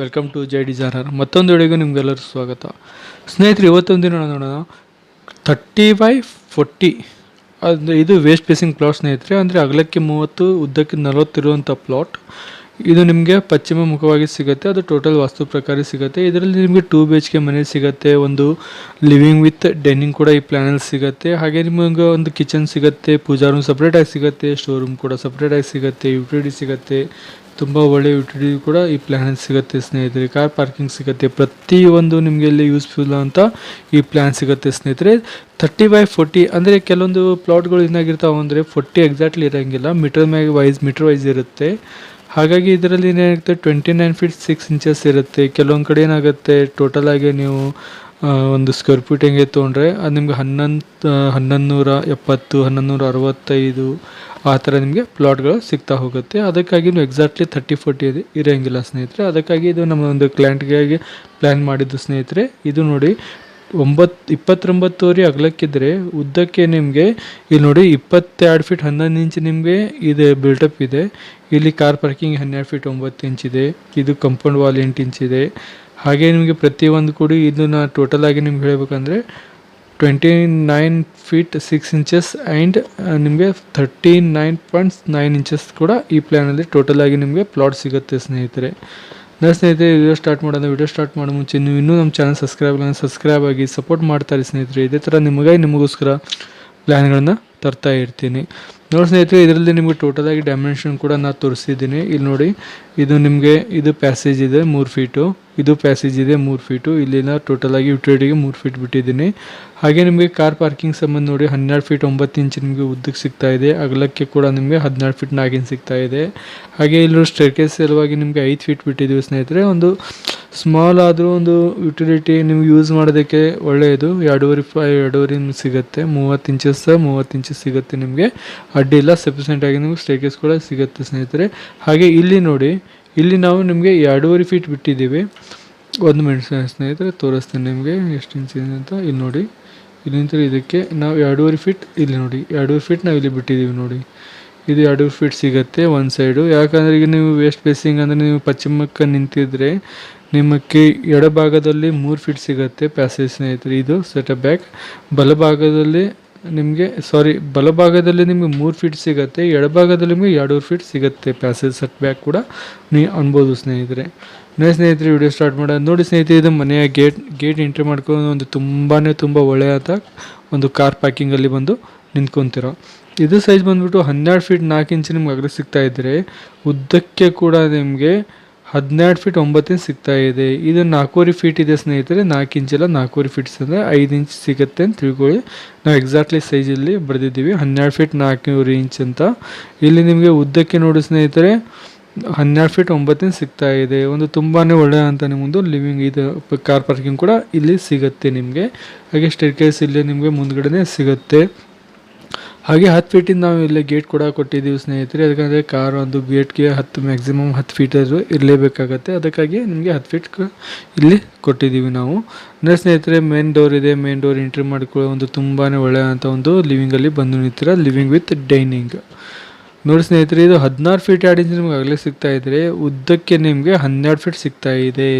Welcome to Jai designer ಮತ್ತೊಂದು ವಿಡಿಯೋಗೆ ನಿಮಗೆಲ್ಲರೂ ಸ್ವಾಗತ. ಸ್ನೇಹಿತರೆ, ಇವತ್ತೊಂದು ದಿನ ನೋಡೋಣ. ತರ್ಟಿ ಬೈ ಫೋರ್ಟಿ ಅದು ಇದು ವೇಸ್ಟ್ ಬೇಸಿಂಗ್ ಪ್ಲಾಟ್ ಸ್ನೇಹಿತರೆ. ಅಂದರೆ ಅಗಲಕ್ಕೆ ಮೂವತ್ತು, ಉದ್ದಕ್ಕೆ ನಲವತ್ತಿರುವಂಥ ಪ್ಲಾಟ್ ಇದು ನಿಮಗೆ ಪಶ್ಚಿಮ ಮುಖವಾಗಿ ಸಿಗುತ್ತೆ, ಅದು ಟೋಟಲ್ ವಾಸ್ತು ಪ್ರಕಾರ ಸಿಗುತ್ತೆ. ಇದರಲ್ಲಿ ನಿಮಗೆ ಟೂ ಬಿ ಎಚ್ ಕೆ ಮನೆ ಸಿಗುತ್ತೆ, ಒಂದು ಲಿವಿಂಗ್ ವಿತ್ ಡೈನಿಂಗ್ ಕೂಡ ಈ ಪ್ಲ್ಯಾನಲ್ಲಿ ಸಿಗುತ್ತೆ. ಹಾಗೆ ನಿಮಗೆ ಒಂದು ಕಿಚನ್ ಸಿಗುತ್ತೆ ಪೂಜಾ ರೂಮ್ ಸಪ್ರೇಟಾಗಿ ಸಿಗುತ್ತೆ ಸ್ಟೋರ್ ರೂಮ್ ಕೂಡ ಸಪ್ರೇಟಾಗಿ ಸಿಗುತ್ತೆ ಯುಟಿಲಿಟಿ ಸಿಗುತ್ತೆ. ತುಂಬ ಒಳ್ಳೆ ಯುಟಿಲಿಟಿ ಕೂಡ ಈ ಪ್ಲ್ಯಾನ್ ಸಿಗುತ್ತೆ ಸ್ನೇಹಿತರೆ. ಕಾರ್ ಪಾರ್ಕಿಂಗ್ ಸಿಗುತ್ತೆ. ಪ್ರತಿಯೊಂದು ನಿಮಗೆ ಇಲ್ಲಿ ಯೂಸ್ಫುಲ್ ಅಂತ ಈ ಪ್ಲ್ಯಾನ್ ಸಿಗುತ್ತೆ ಸ್ನೇಹಿತರೆ. ತರ್ಟಿ ಬೈ ಫೋರ್ಟಿ ಅಂದರೆ ಕೆಲವೊಂದು ಪ್ಲಾಟ್ಗಳು ಏನಾಗಿರ್ತಾವೆ ಅಂದರೆ ಫೋರ್ಟಿ ಎಕ್ಸಾಕ್ಟ್ಲಿ ಇರೋಂಗಿಲ್ಲ. ಮೀಟರ್ ಮ್ಯಾಗ ವೈಸ್ ಮೀಟರ್ ವೈಸ್ ಇರುತ್ತೆ. ಹಾಗಾಗಿ ಇದರಲ್ಲಿ ಏನಾಗುತ್ತೆ? Twenty nine feet six inches ಇರುತ್ತೆ. ಕೆಲವೊಂದು ಕಡೆ ಏನಾಗುತ್ತೆ? ಟೋಟಲಾಗಿ ನೀವು ಒಂದು ಸ್ಕ್ವೇರ್ ಫೀಟ್ ಹೆಂಗೆ ತೊಗೊಂಡ್ರೆ ಅದು ನಿಮ್ಗೆ ಹನ್ನೊಂದು ಹನ್ನೊಂದು ನೂರ ಎಪ್ಪತ್ತು ಹನ್ನೊಂದು ನೂರ ಅರವತ್ತೈದು ಆ ಥರ ನಿಮಗೆ ಪ್ಲಾಟ್ಗಳು ಸಿಗ್ತಾ ಹೋಗುತ್ತೆ. ಅದಕ್ಕಾಗಿ ನೀವು ಎಕ್ಸಾಕ್ಟ್ಲಿ ತರ್ಟಿ ಫೋರ್ಟಿ ಇರೋಂಗಿಲ್ಲ ಸ್ನೇಹಿತರೆ. ಅದಕ್ಕಾಗಿ ಇದು ನಮ್ಮ ಒಂದು ಕ್ಲೈಂಟ್ಗಾಗಿ ಪ್ಲ್ಯಾನ್ ಮಾಡಿದ್ದು ಸ್ನೇಹಿತರೆ. ಇದು ನೋಡಿ ಒಂಬತ್ತು ಇಪ್ಪತ್ತೊಂಬತ್ತುವರೆ ಅಗಲಕ್ಕಿದ್ರೆ ಉದ್ದಕ್ಕೆ ನಿಮಗೆ ಇಲ್ಲಿ ನೋಡಿ ಇಪ್ಪತ್ತೆರಡು ಫೀಟ್ ಹನ್ನೊಂದು ಇಂಚ್ ನಿಮಗೆ ಇದು ಬಿಲ್ಟಪ್ ಇದೆ. ಇಲ್ಲಿ ಕಾರ್ ಪಾರ್ಕಿಂಗ್ ಹನ್ನೆರಡು ಫೀಟ್ ಒಂಬತ್ತು ಇಂಚ್ ಇದೆ. ಇದು ಕಂಪೌಂಡ್ ವಾಲ್ ಎಂಟು ಇಂಚ್ ಇದೆ. ಹಾಗೆ ನಿಮಗೆ ಪ್ರತಿಯೊಂದು ಕೂಡ ಇದನ್ನ ಟೋಟಲ್ ಆಗಿ ನಿಮ್ಗೆ ಹೇಳಬೇಕಂದ್ರೆ twenty nine feet six inches and ನಿಮಗೆ thirty nine points nine inches ಕೂಡ ಈ ಪ್ಲ್ಯಾನಲ್ಲಿ ಟೋಟಲ್ ಆಗಿ ನಿಮಗೆ ಪ್ಲಾಟ್ ಸಿಗುತ್ತೆ ಸ್ನೇಹಿತರೆ. ನನ್ನ ಸ್ನೇಹಿತರೆ ವಿಡಿಯೋ ಸ್ಟಾರ್ಟ್ ಮಾಡೋದು ವಿಡಿಯೋ ಸ್ಟಾರ್ಟ್ ಮಾಡೋ ಮುಂಚೆ ನೀವು ಇನ್ನೂ ನಮ್ಮ ಚಾನಲ್ ಸಬ್ಸ್ಕ್ರೈಬ್ ಇಲ್ಲ ಸಬ್ಸ್ಕ್ರೈಬ್ ಆಗಿ ಸಪೋರ್ಟ್ ಮಾಡ್ತಾರೆ ಸ್ನೇಹಿತರೆ. ಇದೇ ಥರ ನಿಮಗಾಗಿ ನಿಮಗೋಸ್ಕರ ಪ್ಲ್ಯಾನ್ಗಳನ್ನ ತರ್ತಾ ಇರ್ತೀನಿ. ನೋಡಿ ಸ್ನೇಹಿತರೆ, ಇದರಲ್ಲಿ ನಿಮಗೆ ಟೋಟಲ್ ಆಗಿ ಡೈಮೆನ್ಷನ್ ಕೂಡ ನಾನು ತೋರಿಸಿದ್ದೀನಿ. ಇಲ್ಲಿ ನೋಡಿ, ಇದು ನಿಮಗೆ, ಇದು ಪ್ಯಾಸೇಜ್ ಇದೆ ಮೂರು ಫೀಟು ಇದು ಪ್ಯಾಸೇಜ್ ಇದೆ ಮೂರು ಫೀಟು ಇಲ್ಲಿನ ಟೋಟಲ್ ಆಗಿ ಯುಟಿಲಿಟಿಗೆ ಮೂರು ಫೀಟ್ ಬಿಟ್ಟಿದ್ದೀನಿ. ಹಾಗೆ ನಿಮಗೆ ಕಾರ್ ಪಾರ್ಕಿಂಗ್ ಸಂಬಂಧ ನೋಡಿ, ಹನ್ನೆರಡು ಫೀಟ್ ಒಂಬತ್ತು ಇಂಚ್ ನಿಮಗೆ ಉದ್ದಕ್ಕೆ ಸಿಗ್ತಾ ಇದೆ. ಅಗಲಕ್ಕೆ ಕೂಡ ನಿಮಗೆ ಹದಿನಾರು ಫೀಟ್ ನಾಗಿನ ಸಿಗ್ತಾ ಇದೆ. ಹಾಗೆ ಇಲ್ಲಿ ಸ್ಟೇರ್ಕೇಸ್ ಸಲುವಾಗಿ ನಿಮಗೆ ಐದು ಫೀಟ್ ಬಿಟ್ಟಿದ್ದೀವಿ ಸ್ನೇಹಿತರೆ. ಒಂದು ಸ್ಮಾಲ್ ಆದರೂ ಒಂದು ಯುಟಿಲಿಟಿ ನಿಮ್ಗೆ ಯೂಸ್ ಮಾಡೋದಕ್ಕೆ ಒಳ್ಳೆಯದು. ಎರಡೂವರೆ ಫೈ ಎರಡೂವರೆ ಸಿಗುತ್ತೆ. ಮೂವತ್ತು ಇಂಚಸ್ ಮೂವತ್ತು ಇಂಚಸ್ ಸಿಗುತ್ತೆ ನಿಮಗೆ. ಅಡ್ಡಿ ಇಲ್ಲ ಸಫಿಷಿಯೆಂಟ್ ಆಗಿ ನಿಮ್ಗೆ ಸ್ಟೇಕೇಸ್ ಕೂಡ ಸಿಗುತ್ತೆ ಸ್ನೇಹಿತರೆ. ಹಾಗೆ ಇಲ್ಲಿ ನೋಡಿ, ಇಲ್ಲಿ ನಾವು ನಿಮಗೆ ಎರಡೂವರೆ ಫೀಟ್ ಬಿಟ್ಟಿದ್ದೀವಿ. ಒಂದು ಮಿನಿಟ್ ಸ್ನೇಹಿತರೆ, ತೋರಿಸ್ತೀನಿ ನಿಮಗೆ ಎಷ್ಟು ಇಂಚ್ ಅಂತ. ಇಲ್ಲಿ ನೋಡಿ ಇಲ್ಲಿಂದ ಇದಕ್ಕೆ ನಾವು ಎರಡೂವರೆ ಫೀಟ್ ಇಲ್ಲಿ ನೋಡಿ, ಎರಡೂವರೆ ಫೀಟ್ ನಾವು ಇಲ್ಲಿ ಬಿಟ್ಟಿದ್ದೀವಿ ನೋಡಿ. ಇದು ಎರಡು ಫೀಟ್ ಸಿಗುತ್ತೆ ಒಂದು ಸೈಡು ಯಾಕಂದರೆ ಈಗ ನೀವು ವೇಸ್ಟ್ ಬೇಸಿಂಗ್ ಅಂದರೆ ನೀವು ಪಶ್ಚಿಮಕ್ಕೆ ನಿಂತಿದ್ರೆ ನಿಮಗೆ ಎಡಭಾಗದಲ್ಲಿ ಮೂರು ಫೀಟ್ ಸಿಗುತ್ತೆ ಪ್ಯಾಸೇಜ್ ಸ್ನೇಹಿತರೆ. ಇದು ಸೆಟಪ್ ಬ್ಯಾಕ್ ಬಲಭಾಗದಲ್ಲಿ ನಿಮಗೆ ಸಾರಿ ಬಲಭಾಗದಲ್ಲಿ ನಿಮಗೆ ಮೂರು ಫೀಟ್ ಸಿಗುತ್ತೆ, ಎಡಭಾಗದಲ್ಲಿ ನಿಮಗೆ ಎರಡೂರು ಫೀಟ್ ಸಿಗುತ್ತೆ ಪ್ಯಾಸೇಜ್ ಸೆಟ್ ಬ್ಯಾಕ್ ಕೂಡ. ನೀವು ಅನ್ಬೋದು ಸ್ನೇಹಿತರೆ. ನೋಡಿ ಸ್ನೇಹಿತರೆ ವಿಡಿಯೋ ಸ್ಟಾರ್ಟ್ ಮಾಡೋದು ನೋಡಿ ಸ್ನೇಹಿತರೆ, ಇದು ಮನೆಯ ಗೇಟ್ ಗೇಟ್ ಎಂಟ್ರಿ ಮಾಡ್ಕೊಂಡು ಒಂದು ತುಂಬಾ ತುಂಬ ಒಳ್ಳೆಯದ ಒಂದು ಕಾರ್ ಪ್ಯಾಕಿಂಗಲ್ಲಿ ಬಂದು ನಿಂತ್ಕೊತಿರೋ. ಇದು ಸೈಜ್ ಬಂದ್ಬಿಟ್ಟು ಹನ್ನೆರಡು ಫೀಟ್ ನಾಲ್ಕು ಇಂಚ್ ನಿಮ್ಗೆ ಅಗಲ ಸಿಗ್ತಾ ಇದ್ದರೆ ಉದ್ದಕ್ಕೆ ಕೂಡ ನಿಮಗೆ ಹದಿನೆರಡು ಫೀಟ್ ಒಂಬತ್ತು ಸಿಗ್ತಾ ಇದೆ. ಇದು ನಾಲ್ಕೂವರೆ ಫೀಟ್ ಇದೆ ಸ್ನೇಹಿತರೆ, ನಾಲ್ಕು ಇಂಚಲ್ಲ ನಾಲ್ಕೂವರೆ ಫೀಟ್ಸ್ ಅಂದರೆ ಐದು ಇಂಚ್ ಸಿಗುತ್ತೆ ಅಂತ ತಿಳ್ಕೊಳ್ಳಿ. ನಾವು ಎಕ್ಸಾಕ್ಟ್ಲಿ ಸೈಜಲ್ಲಿ ಬರೆದಿದ್ದೀವಿ, ಹನ್ನೆರಡು ಫೀಟ್ ನಾಲ್ಕೂವರೆ ಇಂಚ್ ಅಂತ. ಇಲ್ಲಿ ನಿಮಗೆ ಉದ್ದಕ್ಕೆ ನೋಡಿ ಸ್ನೇಹಿತರೆ, ಹನ್ನೆರಡು ಫೀಟ್ ಒಂಬತ್ತು ಇಂಚ್ ಸಿಗ್ತಾ ಇದೆ. ಒಂದು ತುಂಬಾ ಒಳ್ಳೆಯ ಅಂತ ನಿಮ್ಮೊಂದು ಲಿವಿಂಗ್ ಇದು ಕಾರ್ ಪಾರ್ಕಿಂಗ್ ಕೂಡ ಇಲ್ಲಿ ಸಿಗುತ್ತೆ ನಿಮಗೆ. ಹಾಗೆ ಸ್ಟೇರ್ ಕೇಸ್ ಇಲ್ಲಿ ನಿಮಗೆ ಮುಂದ್ಗಡೆನೇ ಸಿಗುತ್ತೆ. ಹಾಗೆ ಹತ್ತು ಫೀಟಿಂದ ನಾವು ಇಲ್ಲಿ ಗೇಟ್ ಕೂಡ ಕೊಟ್ಟಿದ್ದೀವಿ ಸ್ನೇಹಿತರೆ. ಅದಕ್ಕಂದರೆ ಕಾರ್ ಒಂದು ಗೇಟ್ಗೆ ಹತ್ತು ಮ್ಯಾಕ್ಸಿಮಮ್ ಹತ್ತು ಫೀಟರು ಇರಲೇಬೇಕಾಗತ್ತೆ. ಅದಕ್ಕಾಗಿ ನಿಮಗೆ ಹತ್ತು ಫೀಟ್ ಇಲ್ಲಿ ಕೊಟ್ಟಿದ್ದೀವಿ ನಾವು. ಅಂದರೆ ಸ್ನೇಹಿತರೆ ಮೇನ್ ಡೋರ್ ಇದೆ. ಮೇನ್ ಡೋರ್ ಎಂಟ್ರಿ ಮಾಡಿಕೊಳ್ಳೋ ಒಂದು ತುಂಬಾ ಒಳ್ಳೆಯಂಥ ಒಂದು ಲಿವಿಂಗಲ್ಲಿ ಬಂದು ನಿಂತಿರ. ಲಿವಿಂಗ್ ವಿತ್ ಡೈನಿಂಗ್ ನೋಡಿ ಸ್ನೇಹಿತರೆ, ಇದು ಹದಿನಾರು ಫೀಟ್ ಇಂಚ್ ನಿಮ್ಗೆ ಆಗಲೇ ಸಿಗ್ತಾ ಇದೆ ಉದ್ದಕ್ಕೆ ನಿಮಗೆ ಹನ್ನೆರಡು ಫೀಟ್ ಸಿಗ್ತಾ ಇದೆ.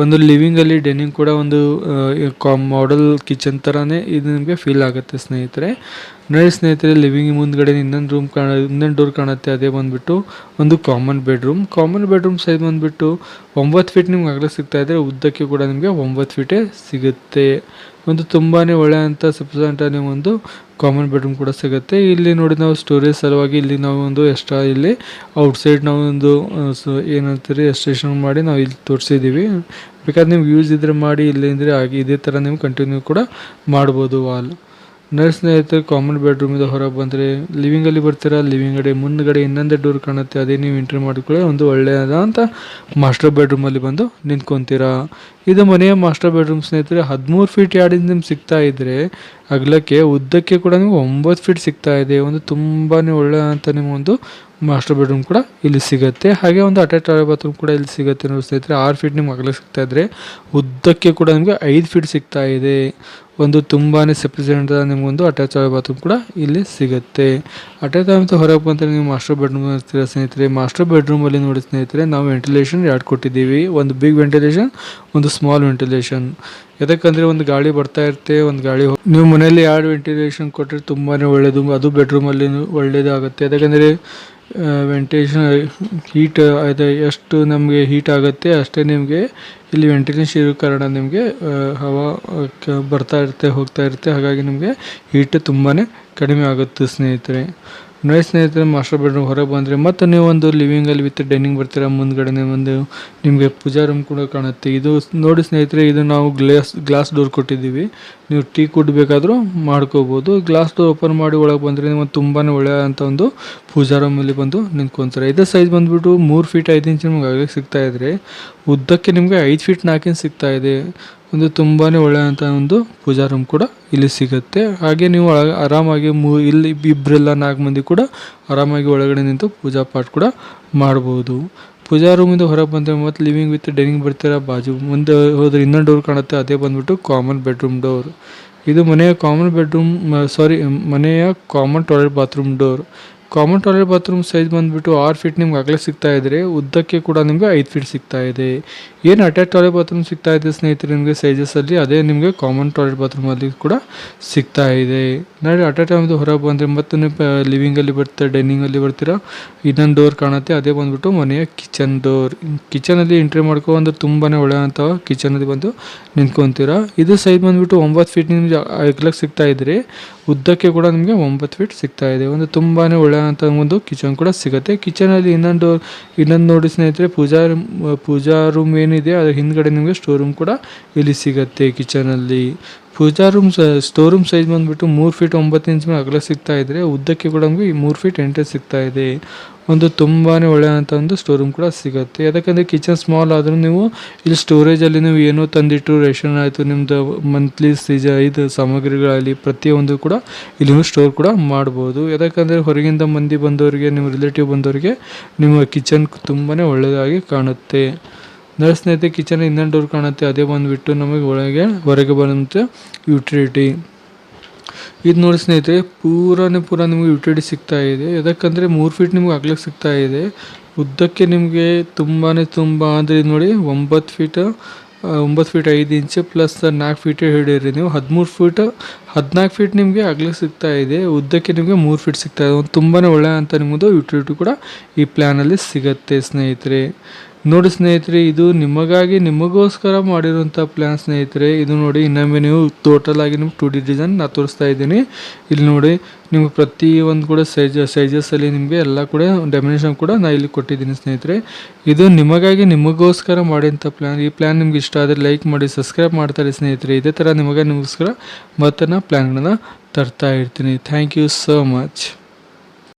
ಒಂದು ಲಿವಿಂಗಲ್ಲಿ ಡೈನಿಂಗ್ ಕೂಡ ಒಂದು ಮಾಡಲ್ ಕಿಚನ್ ಥರನೇ ಇದು ನಿಮಗೆ ಫೀಲ್ ಆಗುತ್ತೆ ಸ್ನೇಹಿತರೆ. ನೋಡಿ ಸ್ನೇಹಿತರೆ ಲಿವಿಂಗ್ ಮುಂದ್ಗಡೆ ಇನ್ನೊಂದು ರೂಮ್ ಕಾಣ ಇನ್ನೊಂದು ಡೋರ್ ಕಾಣುತ್ತೆ, ಅದೇ ಬಂದ್ಬಿಟ್ಟು ಒಂದು common bedroom common bedroom size ಬಂದ್ಬಿಟ್ಟು ಒಂಬತ್ತು ಫೀಟ್ ನಿಮ್ಗೆ ಆಗಲೇ ಸಿಗ್ತಾ ಇದ್ರೆ ಉದ್ದಕ್ಕೆ ಕೂಡ ನಿಮಗೆ ಒಂಬತ್ತು ಫೀಟೇ ಸಿಗುತ್ತೆ. ಒಂದು ತುಂಬಾ ಒಳ್ಳೆಯ ಅಂತ ಸಫಿಷಿಯಂಟ್ ಒಂದು ಕಾಮನ್ ಬೆಡ್ರೂಮ್ ಕೂಡ ಸಿಗುತ್ತೆ. ಇಲ್ಲಿ ನೋಡಿ ನಾವು ಸ್ಟೋರೇಜ್ ಸಲುವಾಗಿ ಇಲ್ಲಿ ನಾವು ಒಂದು ಎಕ್ಸ್ಟ್ರಾ ಇಲ್ಲಿ ಔಟ್ಸೈಡ್ ನಾವು ಒಂದು ಏನಂತೀರಿ ಎಸ್ಟೇಷನ್ ಮಾಡಿ ನಾವು ಇಲ್ಲಿ ತೋರಿಸಿದ್ದೀವಿ ಬೇಕಾದ್ರೆ ನೀವು ಯೂಸ್ ಇದ್ರೆ ಮಾಡಿ, ಇಲ್ಲಿಂದ್ರೆ ಆಗಿ, ಇದೇ ಥರ ನೀವು ಕಂಟಿನ್ಯೂ ಕೂಡ ಮಾಡ್ಬೋದು ವಾಲ್ ನರ್ಸ್ ಸ್ನೇಹಿತರೆ ಕಾಮನ್ ಬೆಡ್ರೂಮ್ ಇಂದ ಹೊರಗೆ ಬಂದರೆ ಲಿವಿಂಗಲ್ಲಿ ಬರ್ತೀರಾ? ಲಿವಿಂಗ್ ಕಡೆ ಮುಂದ್ಗಡೆ ಇನ್ನೊಂದೇ ಡೋರ್ ಕಾಣುತ್ತೆ. ಅದೇ ನೀವು ಎಂಟ್ರಿ ಮಾಡಿಕೊಳ್ಳಿ, ಒಂದು ಒಳ್ಳೆಯದ ಅಂತ ಮಾಸ್ಟರ್ ಬೆಡ್ರೂಮಲ್ಲಿ ಬಂದು ನಿಂತ್ಕೊತೀರಾ? ಇದು ಮನೆಯ ಮಾಸ್ಟರ್ ಬೆಡ್ರೂಮ್ ಸ್ನೇಹಿತರೆ, ಹದಿಮೂರು ಫೀಟ್ ಯಾರ್ಡಿಂದ ನಿಮ್ಗೆ ಸಿಗ್ತಾ ಇದ್ರೆ, ಅಗಲಕ್ಕೆ, ಉದ್ದಕ್ಕೆ ಕೂಡ ನಿಮ್ಗೆ ಒಂಬತ್ತು ಫೀಟ್ ಸಿಗ್ತಾ ಇದೆ. ಒಂದು ತುಂಬಾ ಒಳ್ಳೆ ಅಂತ ನಿಮಗೊಂದು ಮಾಸ್ಟರ್ ಬೆಡ್ರೂಮ್ ಕೂಡ ಇಲ್ಲಿ ಸಿಗುತ್ತೆ. ಹಾಗೆ ಒಂದು ಅಟ್ಯಾಚ್ ಟಾಯ್ಲೆಟ್ ಬಾತ್ರೂಮ್ ಕೂಡ ಇಲ್ಲಿ ಸಿಗುತ್ತೆ ನೋಡಿ ಸ್ನೇಹಿತರೆ. ಆರು ಫೀಟ್ ನಿಮ್ಗೆ ಅಗಲ ಸಿಗ್ತಾ ಇದ್ರೆ, ಉದ್ದಕ್ಕೆ ಕೂಡ ನಿಮಗೆ ಐದು ಫೀಟ್ ಸಿಗ್ತಾ ಇದೆ. ಒಂದು ತುಂಬಾ ಸೆಫಿಷಿಯೆಂಟ್ ನಿಮಗೊಂದು ಅಟ್ಯಾಚ್ ಆಗೋ ಬಾತ್ರೂಮ್ ಕೂಡ ಇಲ್ಲಿ ಸಿಗುತ್ತೆ. ಅಟ್ಯಾಚ್ ಆಗುತ್ತೆ ಹೊರಗೆ ಬಂದರೆ ನೀವು ಮಾಸ್ಟರ್ ಬೆಡ್ರೂಮ್ ಇರ್ತೀರ ಸ್ನೇಹಿತರೆ? ಮಾಸ್ಟರ್ ಬೆಡ್ರೂಮಲ್ಲಿ ನೋಡಿ ಸ್ನೇಹಿತರೆ, ನಾವು ವೆಂಟಿಲೇಷನ್ ಎರಡು ಕೊಟ್ಟಿದ್ದೀವಿ. ಒಂದು ಬಿಗ್ ವೆಂಟಿಲೇಷನ್, ಒಂದು ಸ್ಮಾಲ್ ವೆಂಟಿಲೇಷನ್. ಯಾಕಂದರೆ ಒಂದು ಗಾಳಿ ಬರ್ತಾ ಇರುತ್ತೆ, ಒಂದು ಗಾಳಿ ನೀವು ಮನೆಯಲ್ಲಿ ಎರಡು ವೆಂಟಿಲೇಷನ್ ಕೊಟ್ಟರೆ ತುಂಬಾ ಒಳ್ಳೆಯದು ಅದು ಬೆಡ್ರೂಮಲ್ಲಿ ಒಳ್ಳೆಯದಾಗುತ್ತೆ ಯಾಕಂದರೆ ವೆಂಟಿಲೇಷನ್, ಹೀಟ್, ಅದು ಎಷ್ಟು ನಮಗೆ ಹೀಟ್ ಆಗುತ್ತೆ ಅಷ್ಟೇ ನಿಮಗೆ ಇಲ್ಲಿ ವೆಂಟಿಲೇಷನ್ ಇರೋ ಕಾರಣ ನಿಮಗೆ ಹವಾ ಬರ್ತಾ ಇರುತ್ತೆ, ಹೋಗ್ತಾ ಇರುತ್ತೆ. ಹಾಗಾಗಿ ನಿಮಗೆ ಹೀಟ್ ತುಂಬಾ ಕಡಿಮೆ ಆಗುತ್ತೆ ಸ್ನೇಹಿತರೆ. ನೋಡಿ ಸ್ನೇಹಿತರೆ, ಮಾಸ್ಟರ್ ಬೆಡ್ರೂಮ್ ಹೊರಗೆ ಬಂದರೆ ಮತ್ತು ನೀವು ಒಂದು ಲಿವಿಂಗಲ್ಲಿ ವಿತ್ ಡೈನಿಂಗ್ ಬರ್ತೀರಾ? ಮುಂದ್ಗಡೆ ಒಂದು ನಿಮಗೆ ಪೂಜಾ ರೂಮ್ ಕೂಡ ಕಾಣುತ್ತೆ. ಇದು ನೋಡಿ ಸ್ನೇಹಿತರೆ, ಇದು ನಾವು ಗ್ಲಾಸ್ ಗ್ಲಾಸ್ ಡೋರ್ ಕೊಟ್ಟಿದ್ದೀವಿ. ನೀವು ಟೀ ಕುಡ್ಬೇಕಾದ್ರೂ ಮಾಡ್ಕೋಬೋದು. ಗ್ಲಾಸ್ ಡೋರ್ ಓಪನ್ ಮಾಡಿ ಒಳಗೆ ಬಂದರೆ ನಿಮಗೆ ತುಂಬಾ ಒಳ್ಳೆಯಂಥ ಒಂದು ಪೂಜಾ ರೂಮಲ್ಲಿ ಬಂದು ನಿಂತ್ಕೊತಾರೆ. ಇದೇ ಸೈಜ್ ಬಂದುಬಿಟ್ಟು ಮೂರು ಫೀಟ್ ಐದು ಇಂಚ್ ನಿಮ್ಗೆ ಆಗಲಿಕ್ಕೆ ಸಿಗ್ತಾಯಿದ್ರೆ ಉದ್ದಕ್ಕೆ ನಿಮಗೆ ಐದು ಫೀಟ್ ನಾಲ್ಕು ಇಂಚ್ ಸಿಗ್ತಾಯಿದೆ ಒಂದು ತುಂಬಾ ಒಳ್ಳೆಯಂಥ ಒಂದು ಪೂಜಾ ರೂಮ್ ಕೂಡ ಇಲ್ಲಿ ಸಿಗುತ್ತೆ. ಹಾಗೆ ನೀವು ಆರಾಮಾಗಿ ಮೂ, ಇಲ್ಲಿ ಇಬ್ಬರೆಲ್ಲ ನಾಲ್ಕು ಮಂದಿ ಕೂಡ ಆರಾಮಾಗಿ ಒಳಗಡೆ ನಿಂತು ಪೂಜಾ ಪಾಠ ಕೂಡ ಮಾಡ್ಬೋದು. ಪೂಜಾ ರೂಮಿಂದ ಹೊರಗೆ ಬಂದರೆ ಮತ್ತು ಲಿವಿಂಗ್ ವಿತ್ ಡೈನಿಂಗ್ ಬರ್ತೀರ? ಬಾಜು ಮುಂದೆ ಹೋದ್ರೆ ಇನ್ನೊಂದು ಡೋರ್ ಕಾಣುತ್ತೆ, ಅದೇ ಬಂದ್ಬಿಟ್ಟು ಕಾಮನ್ ಬೆಡ್ರೂಮ್ ಡೋರ್. ಇದು ಮನೆಯ ಕಾಮನ್ ಬೆಡ್ರೂಮ್ ಸಾರಿ, ಮನೆಯ common toilet bathroom door. Common toilet bathroom size ಬಂದುಬಿಟ್ಟು ಆರು ಫೀಟ್ ನಿಮ್ಗೆ ಆಗಲೇ ಸಿಗ್ತಾ ಇದ್ರೆ, ಉದ್ದಕ್ಕೆ ಕೂಡ ನಿಮಗೆ ಐದು ಫೀಟ್ ಸಿಗ್ತಾ ಇದೆ. ಏನು ಅಟ್ಯಾಚ್ ಟಾಯ್ಲೆಟ್ ಬಾತ್ರೂಮ್ ಸಿಗ್ತಾ ಇದೆ ಸ್ನೇಹಿತರೆ ನಿಮಗೆ ಸೈಜಸಲ್ಲಿ ಅದೇ ನಿಮಗೆ ಕಾಮನ್ ಟಾಯ್ಲೆಟ್ ಬಾತ್ರೂಮಲ್ಲಿ ಕೂಡ ಸಿಗ್ತಾ ಇದೆ. ನಾಳೆ ಅಟ್ಯಾಚ್ ಟಾಯ್ಲೆಟ್ ಹೊರಗೆ ಬಂದರೆ ಮತ್ತೆ ನೀವು ಲಿವಿಂಗಲ್ಲಿ ಬರ್ತೀರಾ ಡೈನಿಂಗಲ್ಲಿ ಬರ್ತೀರಾ, ಇನ್ನೊಂದು ಡೋರ್ ಕಾಣುತ್ತೆ, ಅದೇ ಬಂದುಬಿಟ್ಟು ಮನೆಯ ಕಿಚನ್ ಡೋರ್ ಕಿಚನಲ್ಲಿ ಎಂಟ್ರಿ ಮಾಡ್ಕೊ ತುಂಬಾ ಒಳ್ಳೆಯಂಥ ಕಿಚನಲ್ಲಿ ಬಂದು ನಿಂತ್ಕೊತೀರಾ. ಇದು ಸೈಜ್ ಬಂದುಬಿಟ್ಟು ಒಂಬತ್ತು ಫೀಟ್ ನಿಮ್ಗೆ ಅಗ್ಲಕ್ಕೆ ಸಿಗ್ತಾ ಇದ್ರೆ ಉದ್ದಕ್ಕೆ ಕೂಡ ನಿಮಗೆ ಒಂಬತ್ತು ಫೀಟ್ ಸಿಗ್ತಾ ಇದೆ. ಒಂದು ತುಂಬಾ ಒಳ್ಳೆಯಂಥ ಒಂದು ಕಿಚನ್ ಕೂಡ ಸಿಗುತ್ತೆ. ಕಿಚನಲ್ಲಿ ಇನ್ನೊಂದು ಇನ್ನೊಂದು ನೋಡಿ ಸ್ನೇಹಿತರೆ ಪೂಜಾ ಪೂಜಾ ರೂಮ್ ಏನಿದೆ, ಅದ್ರ ಹಿಂದ್ಗಡೆ ನಿಮಗೆ ಸ್ಟೋರ್ ರೂಮ್ ಕೂಡ ಇಲ್ಲಿ ಸಿಗುತ್ತೆ ಕಿಚನಲ್ಲಿ puja room store room size ಬಂದ್ಬಿಟ್ಟು ಮೂರು ಫೀಟ್ ಒಂಬತ್ತು ಇಂಚ್ ಅಗಲ ಸಿಗ್ತಾ ಇದ್ರೆ ಉದ್ದಕ್ಕೆ ಕೂಡ ನಮಗೆ ಮೂರು ಫೀಟ್ ಎಂಟು ಸಿಗ್ತಾ ಇದೆ. ಒಂದು ತುಂಬಾ ಒಳ್ಳೆಯಂಥ ಒಂದು ಸ್ಟೋರ್ ರೂಮ್ ಕೂಡ ಸಿಗುತ್ತೆ. ಯಾಕಂದರೆ ಕಿಚನ್ ಸ್ಮಾಲ್ ಆದರೂ ನೀವು ಇಲ್ಲಿ ಸ್ಟೋರೇಜಲ್ಲಿ ನೀವು ಏನೋ ತಂದಿಟ್ಟು ರೇಷನ್ ಆಯಿತು ನಿಮ್ಮದು ಮಂತ್ಲಿ ಸೀಜ ಇದು ಸಾಮಗ್ರಿಗಳಲ್ಲಿ ಪ್ರತಿಯೊಂದು ಕೂಡ ಇಲ್ಲಿ ನೀವು ಸ್ಟೋರ್ ಕೂಡ ಮಾಡ್ಬೋದು. ಯಾಕಂದರೆ ಹೊರಗಿಂದ ಮಂದಿ ಬಂದವರಿಗೆ ನಿಮ್ಮ ರಿಲೇಟಿವ್ ಬಂದವರಿಗೆ ನಿಮ್ಮ ಕಿಚನ್ ತುಂಬಾ ಒಳ್ಳೆಯದಾಗಿ ಕಾಣುತ್ತೆ. ನೋಡಿ ಸ್ನೇಹಿತರೆ ಕಿಚನ್ ಇನ್ನೊಂದು ಡೋರ್ ಕಾಣುತ್ತೆ, ಅದೇ ಬಂದುಬಿಟ್ಟು ನಮಗೆ ಒಳಗೆ, ಹೊರಗೆ ಬರುವಂಥ ಯುಟಿಲಿಟಿ ಇದು ನೋಡಿ ಸ್ನೇಹಿತರೆ, ಪೂರನೇ ಪೂರ ನಿಮಗೆ ಯುಟಿಲಿಟಿ ಸಿಗ್ತಾ ಇದೆ. ಯಾಕಂದರೆ ಮೂರು ಫೀಟ್ ನಿಮ್ಗೆ ಅಗ್ಲಕ್ಕೆ ಸಿಗ್ತಾ ಇದೆ. ಉದ್ದಕ್ಕೆ ನಿಮಗೆ ತುಂಬಾ ತುಂಬ, ಅಂದರೆ ನೋಡಿ ಒಂಬತ್ತು ಫೀಟ್ ಒಂಬತ್ತು ಫೀಟ್ ಐದು ಇಂಚು ಪ್ಲಸ್ ನಾಲ್ಕು ಫೀಟ್ ಹಿಡಿಯಿರಿ ನೀವು. ಹದಿಮೂರು ಫೀಟ್ ಹದಿನಾಲ್ಕು ಫೀಟ್ ನಿಮಗೆ ಆಗ್ಲಿಕ್ಕೆ ಸಿಗ್ತಾ ಇದೆ. ಉದ್ದಕ್ಕೆ ನಿಮಗೆ ಮೂರು ಫೀಟ್ ಸಿಗ್ತಾ ಇದೆ. ಒಂದು ತುಂಬಾ ಒಳ್ಳೆಯ ಅಂತ ನಿಮ್ಮದು ಯುಟಿಲಿಟಿ ಕೂಡ ಈ ಪ್ಲ್ಯಾನಲ್ಲಿ ಸಿಗುತ್ತೆ ಸ್ನೇಹಿತರೆ. ನೋಡಿ ಸ್ನೇಹಿತರೆ, ಇದು ನಿಮಗಾಗಿ ನಿಮಗೋಸ್ಕರ ಮಾಡಿರುವಂಥ ಪ್ಲ್ಯಾನ್ ಸ್ನೇಹಿತರೆ. ಇದು ನೋಡಿ, ಇನ್ನೊಮ್ಮೆ ನೀವು ಟೋಟಲ್ ಆಗಿ ನಿಮ್ಗೆ ಟು ಡಿ ಡಿಸೈನ್ ನಾ ತೋರಿಸ್ತಾ ಇದ್ದೀನಿ. ಇಲ್ಲಿ ನೋಡಿ, ನಿಮ್ಗೆ ಪ್ರತಿ ಒಂದು ಕೂಡ ಸೈಜ್ ಸೈಜಸ್ಸಲ್ಲಿ ನಿಮಗೆ ಎಲ್ಲ ಕೂಡ ಡೆಮಿನೇಷನ್ ಕೂಡ ನಾನು ಇಲ್ಲಿ ಕೊಟ್ಟಿದ್ದೀನಿ ಸ್ನೇಹಿತರೆ. ಇದು ನಿಮಗಾಗಿ ನಿಮಗೋಸ್ಕರ ಮಾಡಿದಂಥ ಪ್ಲ್ಯಾನ್ ಈ ಪ್ಲ್ಯಾನ್ ನಿಮ್ಗೆ ಇಷ್ಟ ಆದರೆ ಲೈಕ್ ಮಾಡಿ ಸಬ್ಸ್ಕ್ರೈಬ್ ಮಾಡ್ತಾರೆ ಸ್ನೇಹಿತರೆ. ಇದೇ ಥರ ನಿಮಗೆ ನಿಮಗೋಸ್ಕರ ಮತ್ತೆ ನಾನು ಪ್ಲ್ಯಾನ್ಗಳನ್ನ ತರ್ತಾ ಇರ್ತೀನಿ. Thank you so much